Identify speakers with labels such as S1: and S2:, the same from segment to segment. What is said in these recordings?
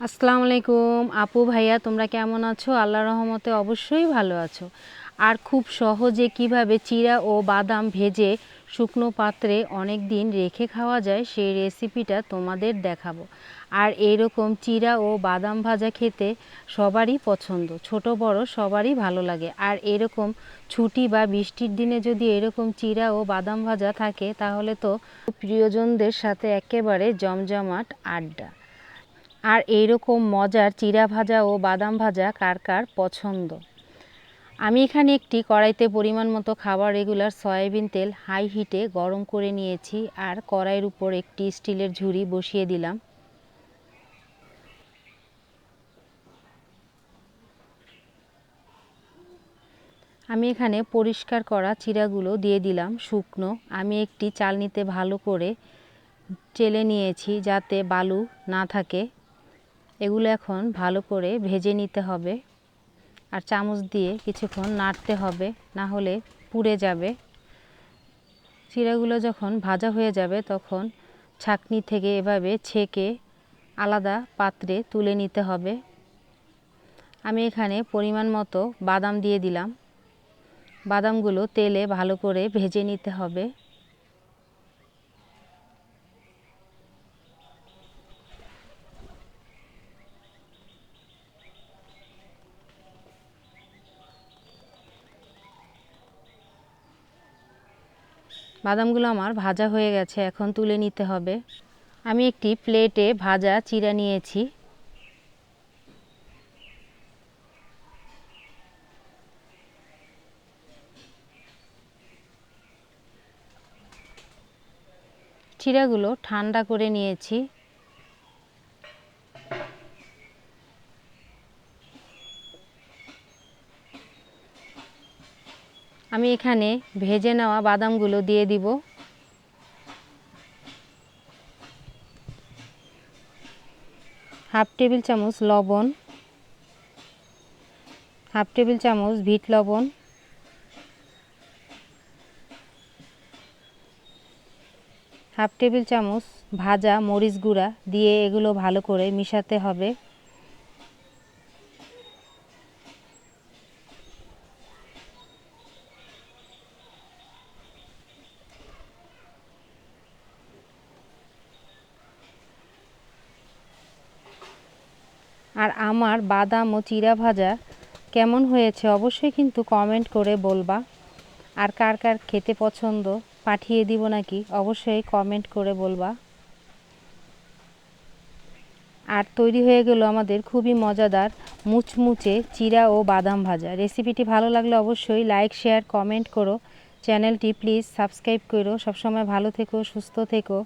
S1: আসসালামু আলাইকুম। আপু, ভাইয়া, তোমরা কেমন আছো? আল্লাহ রহমতে অবশ্যই ভালো আছো। আর খুব সহজে কীভাবে চিরা ও বাদাম ভেজে শুকনো পাত্রে অনেক দিন রেখে খাওয়া যায়, সেই রেসিপিটা তোমাদের দেখাবো। আর এরকম চিরা ও বাদাম ভাজা খেতে সবারই পছন্দ, ছোট, বড়, সবারই ভালো লাগে। আর এরকম ছুটি বা বৃষ্টির দিনে যদি এরকম চিরা ও বাদাম ভাজা থাকে, তাহলে তো প্রিয়জনদের সাথে একেবারে জমজমাট আড্ডা। আর এইরকম মজার চিরা ভাজা ও বাদাম ভাজা কার কার পছন্দ? আমি এখানে একটি কড়াইতে পরিমাণ মতো খাবার, রেগুলার সয়াবিন তেল হাই হিটে গরম করে নিয়েছি আর কড়াইয়ের উপর একটি স্টিলের ঝুড়ি বসিয়ে দিলাম। আমি এখানে পরিষ্কার করা চিরাগুলো দিয়ে দিলাম শুকনো। আমি একটি চালনিতে ভালো করে চেলে নিয়েছি যাতে বালু না থাকে। এগুলো এখন ভালো করে ভেজে নিতে হবে। আর চামচ দিয়ে কিছুক্ষণ নাড়তে হবে, না হলে পুড়ে যাবে। চিড়াগুলো যখন ভাজা হয়ে যাবে, তখন ছাকনি থেকে এভাবে ছেঁকে আলাদা পাত্রে তুলে নিতে হবে। আমি এখানে পরিমাণ মতো বাদাম দিয়ে দিলাম। বাদামগুলো তেলে ভালো করে ভেজে নিতে হবে। বাদামগুলো আমার ভাজা হয়ে গেছে, এখন তুলে নিতে হবে। আমি একটি প্লেটে ভাজা চিরা নিয়েছি। চিরাগুলো ঠান্ডা করে নিয়েছি। আমি এখানে ভেজে নেওয়া বাদামগুলো দিয়ে দিব। হাফ টেবিল চামচ লবণ। হাফ টেবিল চামচ ভিট লবণ। হাফ টেবিল চামচ ভাজা মরিচ গুঁড়া দিয়ে এগুলো ভালো করে মিশাতে হবে। আর আমার বাদাম ও চিরা ভাজা কেমন হয়েছে অবশ্যই কিন্তু কমেন্ট করে বলবা। আর কার কার খেতে পছন্দ পাঠিয়ে দিব নাকি অবশ্যই কমেন্ট করে বলবা। আর তৈরি হয়ে গেল আমাদের খুবই মজাদার মুচমুচে চিরা ও বাদাম ভাজা। রেসিপিটি ভালো লাগলে অবশ্যই লাইক শেয়ার কমেন্ট করো। চ্যানেলটি প্লিজ সাবস্ক্রাইব করো। সবসময় ভালো থেকো, সুস্থ থেকো।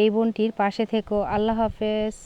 S1: এই বোনটির পাশে থেকো। আল্লাহ হাফেজ।